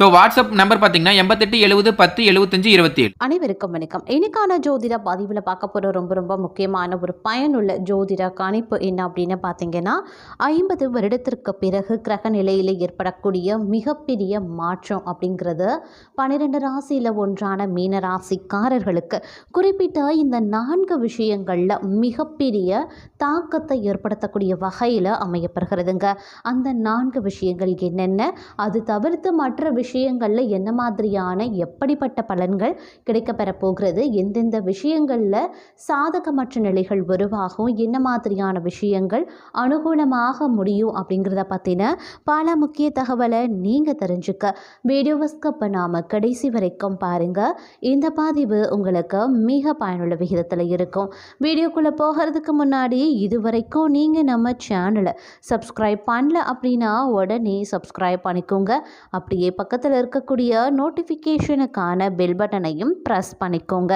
So WhatsApp number பார்த்தீங்கன்னா எண்பத்தெட்டு எழுபது பத்து எழுபத்தஞ்சு இருபத்தி ஏழு அனைவருக்கும் வணக்கம். இன்னைக்கான ஜோதிட பதிவில் பார்க்க போகிற ரொம்ப ரொம்ப முக்கியமான ஒரு பயனுள்ள ஜோதிட கணிப்பு என்ன அப்படின்னு பார்த்தீங்கன்னா ஐம்பது வருடத்திற்கு பிறகு கிரக நிலையில் ஏற்படக்கூடிய மிகப்பெரிய மாற்றம் அப்படிங்கிறது பன்னிரெண்டு ராசியில் ஒன்றான மீன ராசிக்காரர்களுக்கு குறிப்பிட்ட இந்த நான்கு விஷயங்களில் மிகப்பெரிய தாக்கத்தை ஏற்படுத்தக்கூடிய வகையில் அமையப்படுகிறதுங்க அந்த நான்கு விஷயங்கள் என்னென்ன? அது தவிர்த்து மற்ற விஷயம் விஷயங்களில் என்ன மாதிரியான எப்படிப்பட்ட பலன்கள் கிடைக்கப்பெற போகிறது எந்தெந்த விஷயங்களில் சாதகமற்ற நிலைகள் உருவாகும் என்ன மாதிரியான விஷயங்கள் அனுகூலமாக முடியும் அப்படிங்கிறத பற்றின பல முக்கிய தகவலை நீங்கள் தெரிஞ்சுக்க வீடியோவை ஸ்கிப் நாம் கடைசி வரைக்கும் பாருங்கள் இந்த பதிவு உங்களுக்கு மிக பயனுள்ள விகிதத்தில் இருக்கும். வீடியோக்குள்ளே போகிறதுக்கு முன்னாடி இது வரைக்கும் நீங்கள் நம்ம சேனலை சப்ஸ்கிரைப் பண்ணல அப்படின்னா உடனே சப்ஸ்கிரைப் பண்ணிக்கோங்க. அப்படியே பக்கத்தில் இருக்கக்கூடிய நோட்டிஃபிகேஷனுக்கான பெல் பட்டனையும் ப்ரெஸ் பண்ணிக்கோங்க.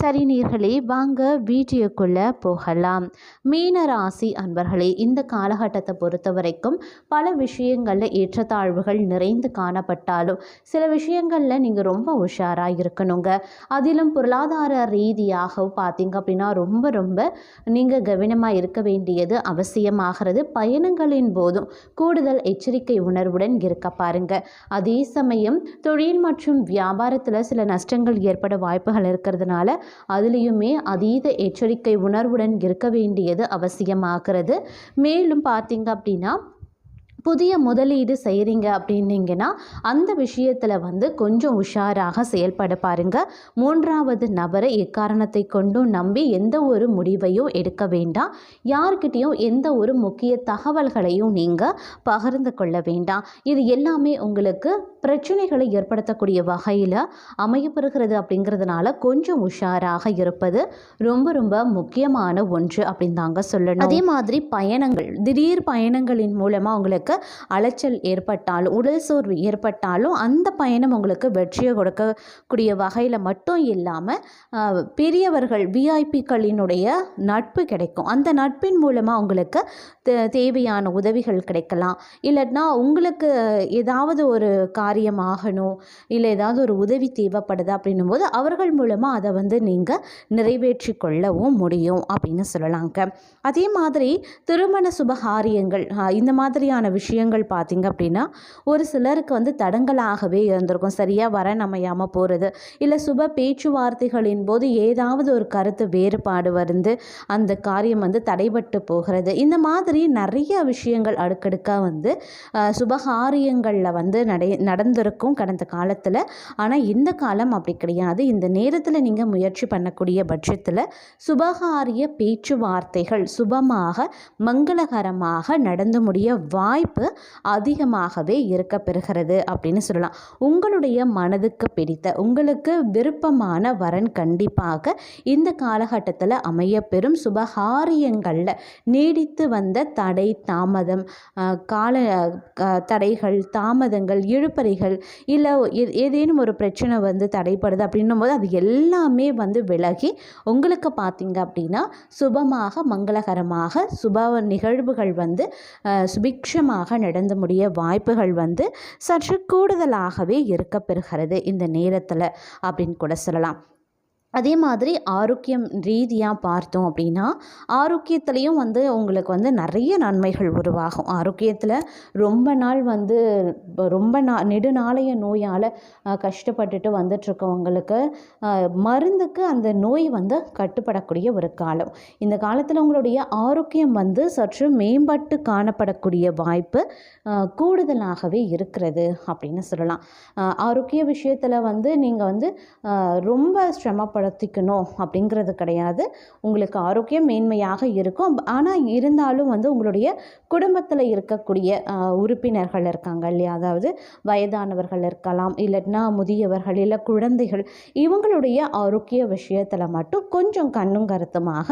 சரி நீர்களே வாங்க வீடியோக்குள்ளே போகலாம். மீன ராசி அன்பர்களே இந்த காலகட்டத்தை பொறுத்த வரைக்கும் பல விஷயங்களில் ஏற்றத்தாழ்வுகள் நிறைந்து காணப்பட்டாலும் சில விஷயங்களில் நீங்கள் ரொம்ப உஷாராக இருக்கணுங்க. அதிலும் பொருளாதார ரீதியாக பார்த்தீங்க அப்படின்னா ரொம்ப ரொம்ப நீங்கள் கவனமாக இருக்க வேண்டியது அவசியமாகிறது பயணங்களின் போதும். கூடுதல் எச்சரிக்கை உணர்வுடன் இருக்க பாருங்க. அதே சமயம் தொழில் மற்றும் வியாபாரத்தில் சில நஷ்டங்கள் ஏற்பட வாய்ப்புகள் இருக்கிறதுனால அதுலேயுமே அதீத எச்சரிக்கை உணர்வுடன் இருக்க வேண்டியது அவசியமாகிறது. மேலும் பார்த்தீங்க அப்படின்னா புதிய முதலீடு செய்கிறீங்க அப்படின்னீங்கன்னா அந்த விஷயத்தில் வந்து கொஞ்சம் உஷாராக செயல்பட பாருங்க. மூன்றாவது நபரை எக்காரணத்தை கொண்டும் நம்பி எந்த ஒரு முடிவையும் எடுக்க வேண்டாம். யார்கிட்டேயும் எந்த ஒரு முக்கிய தகவல்களையும் நீங்கள் பகிர்ந்து கொள்ள வேண்டாம். இது எல்லாமே உங்களுக்கு பிரச்சனைகளை ஏற்படுத்தக்கூடிய வகையில் அமையப்பெறுகிறது அப்படிங்கிறதுனால கொஞ்சம் உஷாராக இருப்பது ரொம்ப ரொம்ப முக்கியமான ஒன்று அப்படின்னு தாங்க சொல்லணும். அதே மாதிரி பயணங்கள் திடீர் பயணங்களின் மூலமாக உங்களுக்கு அலைச்சல் ஏற்பட்டாலும் உடல் சோர்வு ஏற்பட்டாலும் அந்த பயணம் உங்களுக்கு வெற்றியை கொடுக்கக்கூடிய வகையில் மட்டும் இல்லாமல் பெரியவர்கள் விஐபிக்களினுடைய நட்பு கிடைக்கும். அந்த நட்பின் மூலமாக உங்களுக்கு தேவையான உதவிகள் கிடைக்கலாம். இல்லைன்னா உங்களுக்கு ஏதாவது ஒரு காரியம் ஆகணும் இல்லை ஏதாவது ஒரு உதவி தேவைப்படுது அப்படின்னும் போது அவர்கள் மூலமாக அதை வந்து நீங்கள் நிறைவேற்றி கொள்ளவும் முடியும் அப்படின்னு சொல்லலாங்க. அதே மாதிரி திருமண சுபகாரியங்கள் இந்த மாதிரியான விஷயங்கள் பார்த்தீங்க அப்படின்னா ஒரு சிலருக்கு வந்து தடங்கலாகவே இருந்திருக்கும். சரியாக வர அமையாமல் போகிறது இல்லை சுப பேச்சுவார்த்தைகளின் போது ஏதாவது ஒரு கருத்து வேறுபாடு வந்து அந்த காரியம் வந்து தடைபட்டு போகிறது. இந்த மாதிரி நிறைய விஷயங்கள் அடுக்கடுக்காக வந்து சுபகாரியங்களில் வந்து நடை நடந்திருக்கும் கடந்த காலத்தில். ஆனால் இந்த காலம் அப்படி கிடையாது. இந்த நேரத்தில் நீங்கள் முயற்சி பண்ணக்கூடிய பட்சத்தில் சுபகாரிய பேச்சுவார்த்தைகள் சுபமாக மங்களகரமாக நடந்து முடிய வாய்ப்பு அதிகமாகவே இருக்க பெறுகிறது அப்படின்னு சொல்லலாம். உங்களுடைய மனதுக்கு பிடித்த உங்களுக்கு விருப்பமான வரன் கண்டிப்பாக இந்த காலகட்டத்தில் அமையப்பெறும் சுபகாரியங்களில் நீடித்து வந்த தடை தாமதம் கால க- தடைகள் தாமதங்கள் இழுப்பறைகள் இல்லை ஏதேனும் ஒரு பிரச்சனை வந்து தடைப்படுது அப்படின்னும் போது அது எல்லாமே வந்து விலகி உங்களுக்கு பார்த்தீங்க அப்படின்னா சுபமாக மங்களகரமாக சுப நிகழ்வுகள் வந்து சுபிக்ஷமாக சுபிக்ஷமாக நடந்து முடிய வாய்ப்புகள் வந்து சற்று கூடுதலாகவே இருக்க பெறுகிறது இந்த நேரத்தில் அப்படின்னு கூட சொல்லலாம். அதே மாதிரி ஆரோக்கியம் ரீதியாக பார்த்தோம் அப்படின்னா ஆரோக்கியத்துலேயும் வந்து உங்களுக்கு வந்து நிறைய நன்மைகள் உருவாகும். ஆரோக்கியத்தில் ரொம்ப நாள் வந்து ரொம்ப நா நெடுநாளைய நோயால் கஷ்டப்பட்டுட்டு வந்துட்டுருக்கவங்களுக்கு மருந்துக்கு அந்த நோய் வந்து கட்டுப்படக்கூடிய ஒரு காலம். இந்த காலத்தில் உங்களுடைய ஆரோக்கியம் வந்து சற்று மேம்பட்டு காணப்படக்கூடிய வாய்ப்பு கூடுதலாகவே இருக்கிறது அப்படின்னு சொல்லலாம். ஆரோக்கிய விஷயத்தில் வந்து நீங்கள் வந்து ரொம்ப சிரமப்பட அதிகப்படுத்திக்கணும் அப்படிங்கிறது கிடையாது. உங்களுக்கு ஆரோக்கியம் மேன்மையாக இருக்கும். ஆனால் இருந்தாலும் வந்து உங்களுடைய குடும்பத்தில் இருக்கக்கூடிய உறுப்பினர்கள் இருக்காங்க இல்லையா? அதாவது வயதானவர்கள் இருக்கலாம் இல்லைன்னா முதியவர்கள் இல்லை குழந்தைகள் இவங்களுடைய ஆரோக்கிய விஷயத்தில் மட்டும் கொஞ்சம் கண்ணும் கருத்துமாக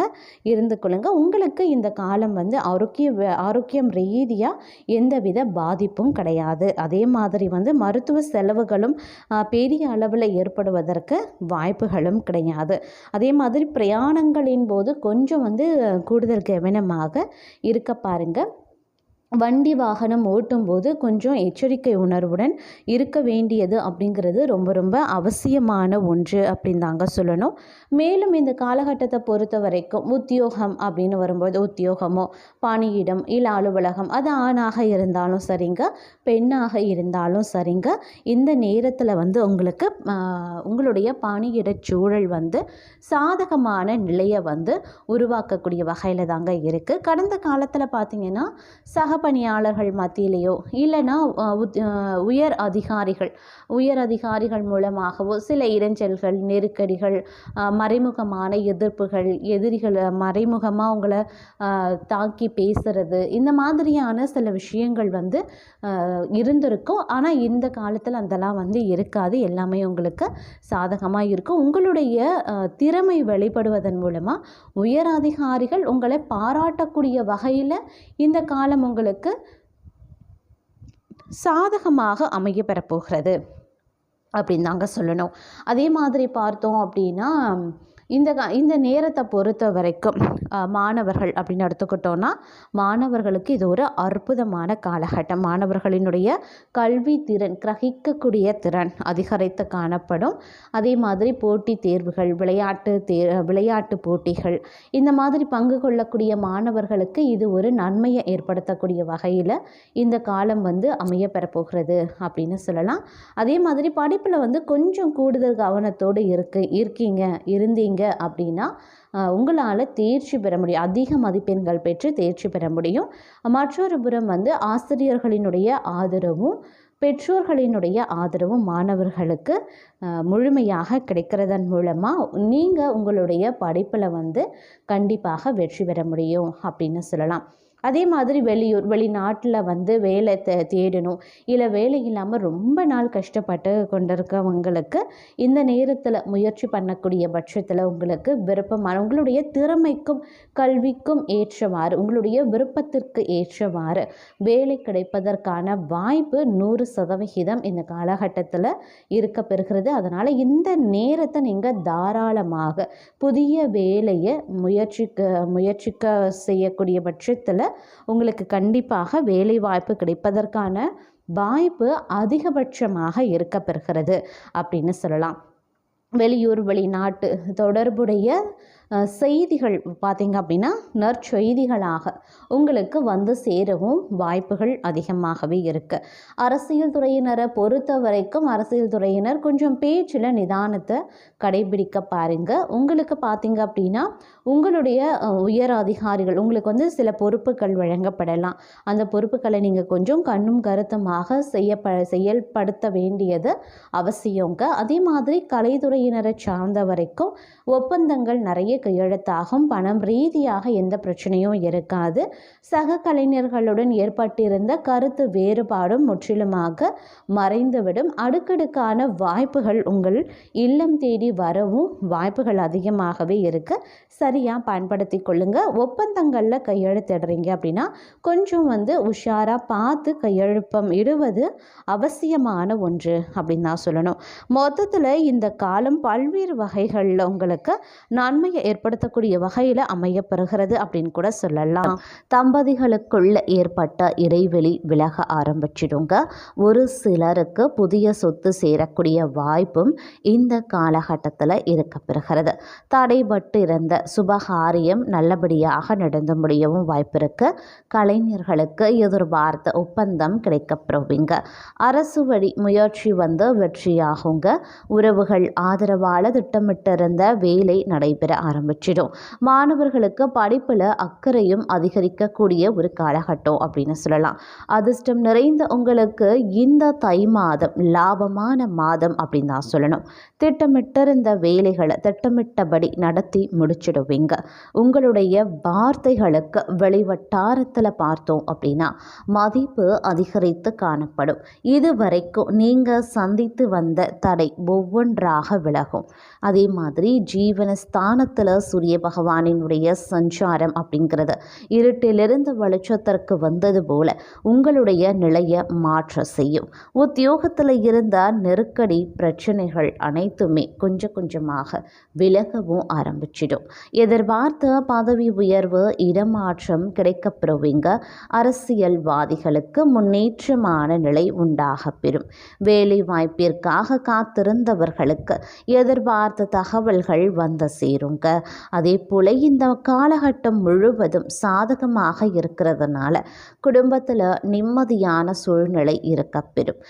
இருந்து கொள்ளுங்க. உங்களுக்கு இந்த காலம் வந்து ஆரோக்கிய ஆரோக்கியம் ரீதியாக எந்தவித பாதிப்பும் கிடையாது. அதே மாதிரி வந்து மருத்துவ செலவுகளும் பெரிய அளவில் ஏற்படுவதற்கு வாய்ப்புகளும் கிடையாது அதே மாதிரி பிரயாணங்களின் போது கொஞ்சம் வந்து கூடுதல் கவனமாக இருக்க பாருங்க. வண்டி வாகனம் ஓட்டும்போது கொஞ்சம் எச்சரிக்கை உணர்வுடன் இருக்க வேண்டியது அப்படிங்கிறது ரொம்ப ரொம்ப அவசியமான ஒன்று அப்படின்னு தாங்க சொல்லணும். மேலும் இந்த காலகட்டத்தை பொறுத்த வரைக்கும் உத்தியோகம் அப்படின்னு வரும்போது உத்தியோகமோ பணியிடம் இல்லை அலுவலகம் அது ஆணாக இருந்தாலும் சரிங்க பெண்ணாக இருந்தாலும் சரிங்க. இந்த நேரத்தில் வந்து உங்களுக்கு உங்களுடைய பணியிட சூழல் வந்து சாதகமான நிலையை வந்து உருவாக்கக்கூடிய வகையில் தாங்க இருக்குது கடந்த காலத்தில் பார்த்திங்கன்னா சக பணியாளர்கள் மத்தியிலேயோ இல்லைன்னா உயர் அதிகாரிகள் உயர் அதிகாரிகள் மூலமாகவோ சில இடைஞ்சல்கள் நெருக்கடிகள் மறைமுகமான எதிர்ப்புகள் எதிரிகளை மறைமுகமாக உங்களை தாக்கி பேசுறது இந்த மாதிரியான சில விஷயங்கள் வந்து இருந்திருக்கும். ஆனால் இந்த காலத்தில் அதெல்லாம் வந்து இருக்காது. எல்லாமே உங்களுக்கு சாதகமாக இருக்கும். உங்களுடைய திறமை வெளிப்படுவதன் மூலமாக உயர் அதிகாரிகள் உங்களை பாராட்டக்கூடிய வகையில் இந்த காலம் உங்களுக்கு சாதகமாக அமைய பெறப்போகிறது. அப்படின்னு தாங்க சொல்லணும். அதே மாதிரி பார்த்தோம் அப்படின்னா இந்த கா- இந்த நேரத்தை பொறுத்த வரைக்கும் மாணவர்கள் அப்படின்னு எடுத்துக்கிட்டோன்னா மாணவர்களுக்கு இது ஒரு அற்புதமான காலகட்டம். மாணவர்களினுடைய கல்வி திறன் கிரகிக்கக்கூடிய திறன் அதிகரித்து காணப்படும். அதே மாதிரி போட்டி தேர்வுகள் விளையாட்டு தே விளையாட்டு போட்டிகள் இந்த மாதிரி பங்கு கொள்ளக்கூடிய மாணவர்களுக்கு இது ஒரு நன்மையை ஏற்படுத்தக்கூடிய வகையில் இந்த காலம் வந்து அமைய பெறப்போகிறது அப்படின்னு சொல்லலாம். அதே மாதிரி படிப்பில் வந்து கொஞ்சம் கூடுதல் கவனத்தோடு இருக்கு இருக்கீங்க இருந்தீங்க அப்படின்னா உங்களால் தேர்ச்சி பெற முடியும் அதிக மதிப்பெண்கள் பெற்று தேர்ச்சி பெற முடியும். மற்றொரு புறம் வந்து ஆசிரியர்களினுடைய ஆதரவும் பெற்றோர்களினுடைய ஆதரவும் மாணவர்களுக்கு முழுமையாக கிடைக்கிறதன் மூலமாக நீங்கள் உங்களுடைய படிப்பில் வந்து கண்டிப்பாக வெற்றி பெற முடியும் அப்படின்னு சொல்லலாம். அதே மாதிரி வெளியூர் வெளிநாட்டில் வந்து வேலை தே தேடணும். இல்லை வேலை இல்லாமல் ரொம்ப நாள் கஷ்டப்பட்டு கொண்டிருக்கவங்களுக்கு இந்த நேரத்தில் முயற்சி பண்ணக்கூடிய பட்சத்தில் உங்களுக்கு விருப்பமான உங்களுடைய திறமைக்கும் கல்விக்கும் ஏற்றவாறு உங்களுடைய விருப்பத்திற்கு ஏற்றவாறு வேலை கிடைப்பதற்கான வாய்ப்பு நூறு சதவிகிதம் இந்த காலகட்டத்தில் இருக்க பெறுகிறது. அதனால் இந்த நேரத்தை நீங்கள் தாராளமாக புதிய வேலையை முயற்சிக்க முயற்சிக்க செய்யக்கூடிய பட்சத்தில் உங்களுக்கு கண்டிப்பாக வேலை வாய்ப்பு கிடைப்பதற்கான வாய்ப்பு அதிகபட்சமாக இருக்கப்பெறுகிறது அப்படின்னு சொல்லலாம். வெளியூர் வெளிநாட்டு தொடர்புடைய செய்திகள் பார்த்தீங்க அப்படின்னா நற்செய்திகளாக உங்களுக்கு வந்து சேரவும் வாய்ப்புகள் அதிகமாகவே இருக்குது அரசியல் துறையினரை பொறுத்த வரைக்கும் அரசியல் துறையினர் கொஞ்சம் பேச்சில் நிதானத்தை கடைபிடிக்க பாருங்கள் உங்களுக்கு பார்த்திங்க அப்படின்னா உங்களுடைய உயர் அதிகாரிகள் உங்களுக்கு வந்து சில பொறுப்புகள் வழங்கப்படலாம். அந்த பொறுப்புகளை நீங்கள் கொஞ்சம் கண்ணும் கருத்துமாக செய்யப்ப செயல்படுத்த வேண்டியது அவசியங்க. அதே மாதிரி கலைத்துறையினரை சார்ந்த வரைக்கும் ஒப்பந்தங்கள் நிறைய கையெழுத்தாகும். பணம் ரீதியாக எந்த பிரச்சனையும் இருக்காது. சக கலைஞர்களுடன் ஏற்பட்டிருந்த கருத்து வேறுபாடும் முற்றிலுமாக மறைந்துவிடும். அடுக்கடுக்கான வாய்ப்புகள் உங்கள் இல்லம் தேடி வரவும் வாய்ப்புகள் அதிகமாகவே இருக்கு. சரியாக பயன்படுத்தி கொள்ளுங்க. ஒப்பந்தங்களில் கையெழுத்திடுறீங்க அப்படின்னா கொஞ்சம் வந்து உஷாராக பார்த்து கையெழுப்பம் இடுவது அவசியமான ஒன்று அப்படின்னு தான் சொல்லணும். மொத்தத்தில் இந்த காலம் பல்வேறு வகைகளில் உங்களுக்கு நன்மையை ஏற்படுத்தக்கூடிய வகையில் அமையப்பெறுகிறது அப்படின்னு கூட சொல்லலாம். தம்பதிகளுக்குள்ள ஏற்பட்ட இடைவெளி விலக ஆரம்பிச்சிடுங்க. ஒரு சிலருக்கு புதிய சொத்து சேரக்கூடிய வாய்ப்பும் இந்த காலகட்டத்தில் இருக்கப்பெறுகிறது தடைபட்டு இருந்த சுபகாரியம் நல்லபடியாக நடந்து முடியவும் வாய்ப்பு இருக்கு கலைஞர்களுக்கு எதிர்பார்த்த ஒப்பந்தம் கிடைக்கப்பெறுவீங்க அரசு வழி முயற்சி வந்து வெற்றியாகுங்க. உறவுகள் ஆதரவால் திட்டமிட்டிருந்த வேலை நடைபெற ஆரம்பிக்கும் ஆரம்பிச்சிடும். மாணவர்களுக்கு படிப்பில் அக்கறையும் அதிகரிக்கக்கூடிய ஒரு காலகட்டம் அப்படின்னு சொல்லலாம். அதிர்ஷ்டம் நிறைந்த உங்களுக்கு இந்த தை மாதம் லாபமான மாதம் அப்படின்னு தான் சொல்லணும். திட்டமிட்டிருந்த வேலைகளை திட்டமிட்டபடி நடத்தி முடிச்சிடுவீங்க. உங்களுடைய வார்த்தைகளுக்கு வெளிவட்டாரத்தில் பார்த்தோம் அப்படின்னா மதிப்பு அதிகரித்து காணப்படும். இதுவரைக்கும் நீங்கள் சந்தித்து வந்த தடை ஒவ்வொன்றாக விலகும். அதே மாதிரி ஜீவன ஸ்தானத்தில் சூரிய பகவானினுடைய சஞ்சாரம் அப்படிங்கிறது. இருட்டிலிருந்து வெளிச்சத்திற்கு வந்தது போல உங்களுடைய நிலையை மாற்ற செய்யும். உத்தியோகத்தில் இருந்த நெருக்கடி பிரச்சனைகள் அனைத்துமே கொஞ்சம் கொஞ்சமாக விலகவும் ஆரம்பிச்சிடும். எதிர்பார்த்த பதவி உயர்வு இடமாற்றம் கிடைக்கப்பெறுவீங்க. அரசியல்வாதிகளுக்கு முன்னேற்றமான நிலை உண்டாக பெறும். வேலை வாய்ப்பிற்காக காத்திருந்தவர்களுக்கு எதிர்பார்த்த தகவல்கள் வந்து சேருங்க. அதே போல் இந்த காலகட்டம் முழுவதும் சாதகமாக இருக்கிறதுனால குடும்பத்தில் நிம்மதியான சூழ்நிலை இருக்கப்பெறும்.